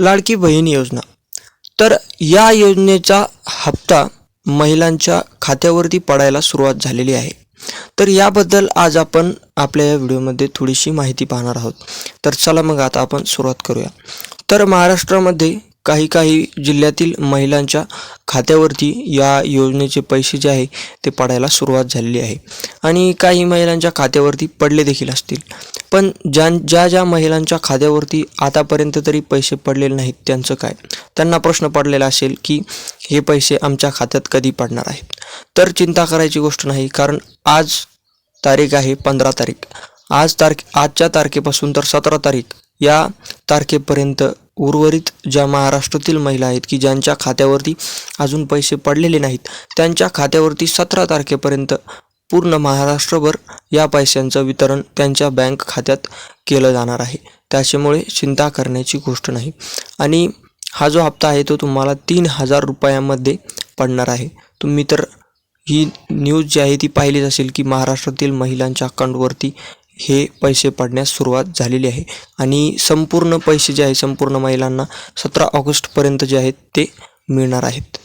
लाडकी बहीण योजना. तर या योजनेचा हप्ता महिलांच्या खात्यावरती पडायला सुरुवात झालेली आहे. तर याबद्दल आज आपण आपल्या या व्हिडिओमध्ये थोडीशी माहिती पाहणार आहोत. तर चला मग आता आपण सुरुवात करूया. तर महाराष्ट्रामध्ये काही काही जिल्ह्यातील महिलांच्या खात्यावरती या योजनेचे पैसे जे आहे ते पडायला सुरुवात झालेली आहे. आणि काही महिलांच्या खात्यावरती पडले देखील असतील. पण ज्या ज्या ज्या महिलांच्या खात्यावरती आतापर्यंत तरी पैसे पडलेले नाहीत त्यांचं काय? त्यांना प्रश्न पडलेला असेल की हे पैसे आमच्या खात्यात कधी पडणार आहेत? तर चिंता करायची गोष्ट नाही कारण आज तारीख आहे पंधरा तारीख. आज तारखे आजच्या तारखेपासून तर सतरा तारीख. या तारखेपर्यंत उर्वरित ज्या महाराष्ट्रातील महिला आहेत की ज्यांच्या खात्यावरती अजून पैसे पडलेले नाहीत त्यांच्या खात्यावरती सतरा तारखेपर्यंत पूर्ण महाराष्ट्रभर या पैशांचं वितरण त्यांच्या बँक खात्यात केलं जाणार आहे. त्याच्यामुळे चिंता करण्याची गोष्ट नाही. आणि हा जो हप्ता आहे तो तुम्हाला तीन हजार रुपयामध्ये पडणार आहे. तुम्ही तर ही न्यूज जी आहे ती पाहिलीच असेल की महाराष्ट्रातील महिलांच्या अकाउंटवरती हे पैसे पडण्यास सुरुवात झालेली आहे. आणि संपूर्ण पैसे जे आहे संपूर्ण महिलांना सतरा ऑगस्टपर्यंत जे आहेत ते मिळणार आहेत.